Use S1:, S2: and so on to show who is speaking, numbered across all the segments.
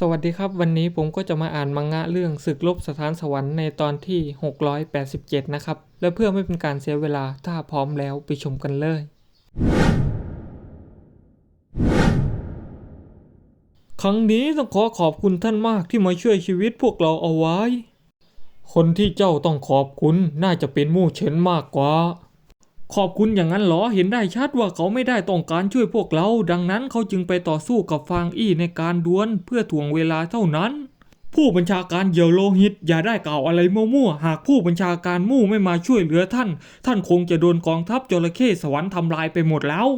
S1: สวัสดีครับ วันนี้ผมก็จะมาอ่านมังงะเรื่องศึกลบสถานสวรรค์ในตอนที่ 687 นะครับ และเพื่อไม่เป็นการเสียเวลาถ้าพร้อมแล้วไปชมกันเลย ครั้งนี้ต้องขอขอบคุณท่านมากที่มาช่วยชีวิตพวกเราเอาไว้ คนที่เจ้าต้องขอบคุณน่าจะเป็นมู่เฉินมากกว่า ขอบคุณอย่างนั้นเหรอเห็นได้ชัดว่าเขาไม่ได้ต้องการช่วยพวกเรา ดังนั้นเขาจึงไปต่อสู้กับฟางอี้ในการดวลเพื่อถ่วงเวลาเท่านั้น ผู้บัญชาการเยี่ยวโลหิตอย่าได้กล่าวอะไรมั่วๆหากผู้บัญชาการมู่ไม่มาช่วยเหลือท่าน ท่านคงจะโดนกองทัพจระเข้สวรรค์ทำลายไปหมดแล้ว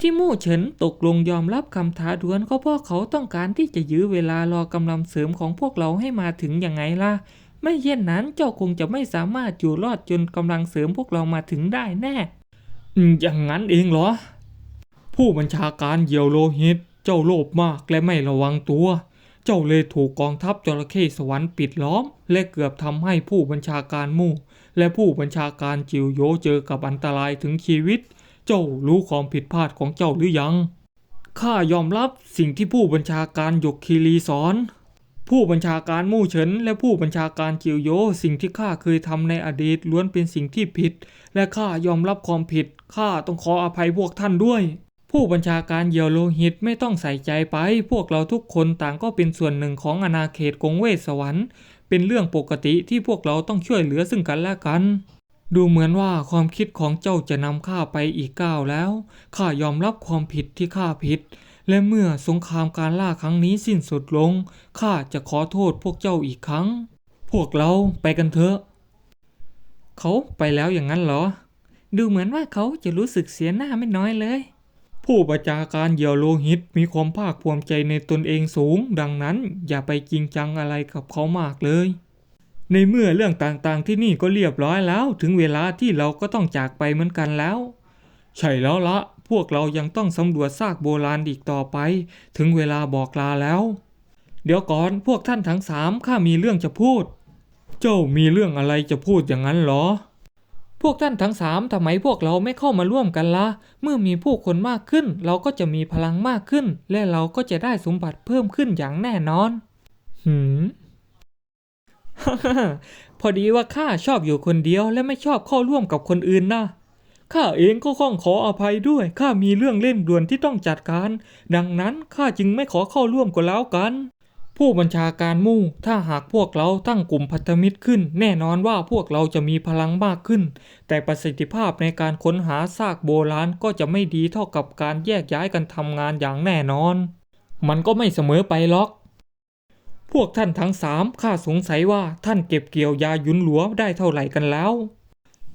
S1: ที่มู่เฉินตกลงยอมรับคำท้าดวลก็เพราะเขาต้องการที่จะยื้อเวลารอกำลังเสริมของพวกเราให้มาถึงยังไงล่ะ ไม่เช่นนั้นเจ้าคงจะไม่สามารถอยู่รอดจนกำลังเสริมพวกเรามาถึงได้แน่ อย่างนั้นเองเหรอ ผู้บัญชาการเยียวโลหิต เจ้าโลภมากและไม่ระวังตัว เจ้าเลยถูกกองทัพจระเข้สวรรค์ปิดล้อม และเกือบทำให้ผู้บัญชาการมู่และผู้บัญชาการจิวโยเจอกับอันตรายถึงชีวิต เจ้ารู้ความผิดพลาดของเจ้าหรือยังข้ายอมรับสิ่งที่ผู้บัญชาการหยกคีรีสอน ผู้บัญชาการมู่เฉินและผู้บัญชาการจิวโยสิ่งที่ข้าเคยทำในอดีตล้วนเป็นสิ่งที่ผิด และข้ายอมรับความผิดข้าต้องขออภัยพวกท่านด้วย ผู้บัญชาการเยียวโลหิตไม่ต้องใส่ใจไป พวกเราทุกคนต่างก็เป็นส่วนหนึ่งของอาณาเขตกงเวทสวรรค์เป็นเรื่องปกติที่พวกเราต้องช่วยเหลือซึ่งกันและกันดูเหมือนว่าความคิดของเจ้าจะนำข้าไปอีกก้าวแล้ว ข้ายอมรับความผิดที่ข้าผิด และเมื่อสงครามการล่าครั้งนี้สิ้นสุดลง ข้าจะขอโทษพวกเจ้าอีกครั้ง พวกเราไปกันเถอะ เขาไปแล้วอย่างนั้นเหรอ ดูเหมือนว่าเขาจะรู้สึกเสียหน้าไม่น้อยเลย ผู้ประชาการเยียวโลหิตมีความภาคภูมิใจในตนเองสูง ดังนั้นอย่าไปจริงจังอะไรกับเขามากเลยในเมื่อเรื่องต่างๆที่นี่ก็เรียบร้อยแล้ว ถึงเวลาที่เราก็ต้องจากไปเหมือนกันแล้ว ใช่แล้วละ วกเรายังต้องสำรวจซากโบราณอีกต่อไป ถึงเวลาบอกลาแล้ว เดี๋ยวก่อนพวกท่านทั้งสามข้ามีเรื่องจะพูด เจ้ามีเรื่องอะไรจะพูดอย่างนั้นเหรอ พวกท่านทั้งสามทำไมพวกเราไม่เข้ามาร่วมกันละ่ะเมื่อมีผู้คนมากขึ้น เราก็จะมีพลังมากขึ้น และเราก็จะได้สมบัติเพิ่มขึ้นอย่างแน่นอน หืมพอดีว่าข้าชอบอยู่คนเดียวและไม่ชอบเข้าร่วมกับคนอื่นนะ ข้าเองก็ข้องขออภัยด้วย ข้ามีเรื่องเล่นด่วนที่ต้องจัดการ ดังนั้นข้าจึงไม่ขอเข้าร่วมก็แล้วกัน ผู้บัญชาการมู่ถ้าหากพวกเราตั้งกลุ่มพันธมิตรขึ้น แน่นอนว่าพวกเราจะมีพลังมากขึ้น แต่ประสิทธิภาพในการค้นหาซากโบราณก็จะไม่ดีเท่ากับการแยกย้ายกันทำงานอย่างแน่นอน มันก็ไม่เสมอไปหรอกพวกท่านทั้งสามข้าสงสัยว่าท่านเก็บเกี่ยวยายุนหลัวได้เท่าไหร่กันแล้ว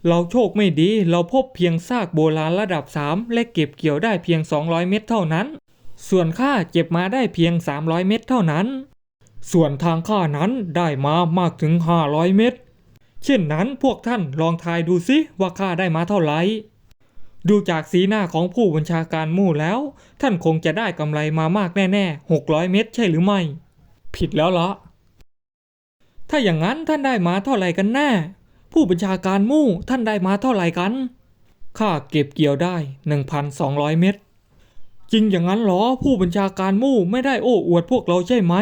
S1: เราโชคไม่ดีเราพบเพียงซากโบราณระดับ 3 และเก็บเกี่ยวได้เพียง 200 เม็ดเท่านั้น ส่วนข้าเก็บมาได้เพียง 300 เม็ดเท่านั้น ส่วนทางข้านั้นได้มามากถึง 500 เม็ดเช่นนั้นพวกท่านลองทายดูสิว่าข้าได้มาเท่าไหร่ดูจากสีหน้าของผู้บัญชาการมู่แล้ว ท่านคงจะได้กำไรมามากแน่ๆ 600 เม็ดใช่หรือไม่ ผิดแล้วละถ้าอย่างนั้นท่านได้มาเท่าไหร่กันแน่ ผู้บัญชาการมู่ท่านได้มาเท่าไหร่กัน ข้าเก็บเกี่ยวได้ 1,200 เม็ด จริงอย่างนั้นเหรอ ผู้บัญชาการมู่ไม่ได้โอ้อวดพวกเราใช่ไหม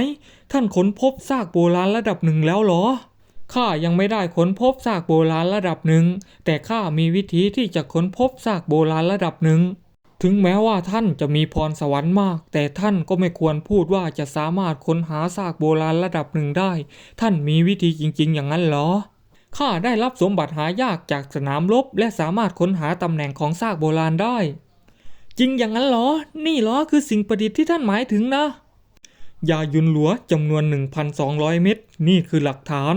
S1: ท่านค้นพบซากโบราณระดับหนึ่งแล้วเหรอ ข้ายังไม่ได้ค้นพบซากโบราณระดับหนึ่ง แต่ข้ามีวิธีที่จะค้นพบซากโบราณระดับหนึ่งถึงแม้ว่าท่านจะมีพรสวรรค์มาก แต่ท่านก็ไม่ควรพูดว่าจะสามารถค้นหาซากโบราณระดับหนึ่งได้ ท่านมีวิธีจริง ๆ อย่างนั้นเหรอ ข้าได้รับสมบัติหายากจากสนามรบและสามารถค้นหาตำแหน่งของซากโบราณได้ จริงอย่างนั้นเหรอ นี่เหรอคือสิ่งประดิษฐ์ที่ท่านหมายถึงนะ ยายุนหลัวจำนวน 1,200 เม็ดนี่คือหลักฐาน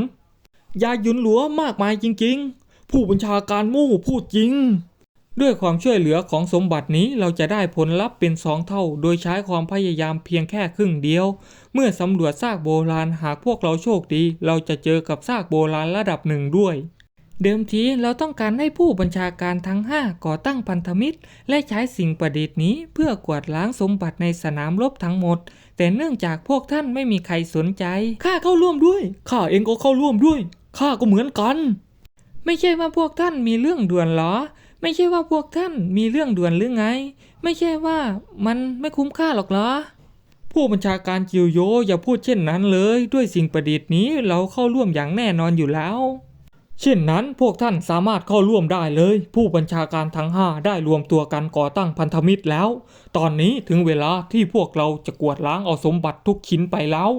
S1: ยายุนหลัวมากมายจริง ๆ ผู้บัญชาการมู่พูดจริง ด้วยความช่วยเหลือของสมบัตินี้เราจะได้ผลลัพธ์เป็นสองเท่า โดยใช้ความพยายามเพียงแค่ครึ่งเดียว เมื่อสำรวจซากโบราณหากพวกเราโชคดี เราจะเจอกับซากโบราณระดับหนึ่งด้วย เดิมทีเราต้องการให้ผู้บัญชาการทั้ง 5 ก่อตั้งพันธมิตร และใช้สิ่งประดิษฐ์นี้เพื่อกวาดล้างสมบัติในสนามรบทั้งหมด แต่เนื่องจากพวกท่านไม่มีใครสนใจข้าเข้าร่วมด้วยข้าเองก็เข้าร่วมด้วยข้าก็เหมือนกันไม่ใช่ว่าพวกท่านมีเรื่องด่วนหรอ ไม่ใช่ว่าพวกท่านมีเรื่องด่วนหรือไง ไม่ใช่ว่ามันไม่คุ้มค่าหรอกเหรอ ผู้บัญชาการจิวโยอย่าพูดเช่นนั้นเลย ด้วยสิ่งประดิษฐ์นี้เราเข้าร่วมอย่างแน่นอนอยู่แล้ว เช่นนั้นพวกท่านสามารถเข้าร่วมได้เลย ผู้บัญชาการทั้งห้าได้รวมตัวกันก่อตั้งพันธมิตรแล้ว ตอนนี้ถึงเวลาที่พวกเราจะกวาดล้างเอาสมบัติทุกชิ้นไปแล้ว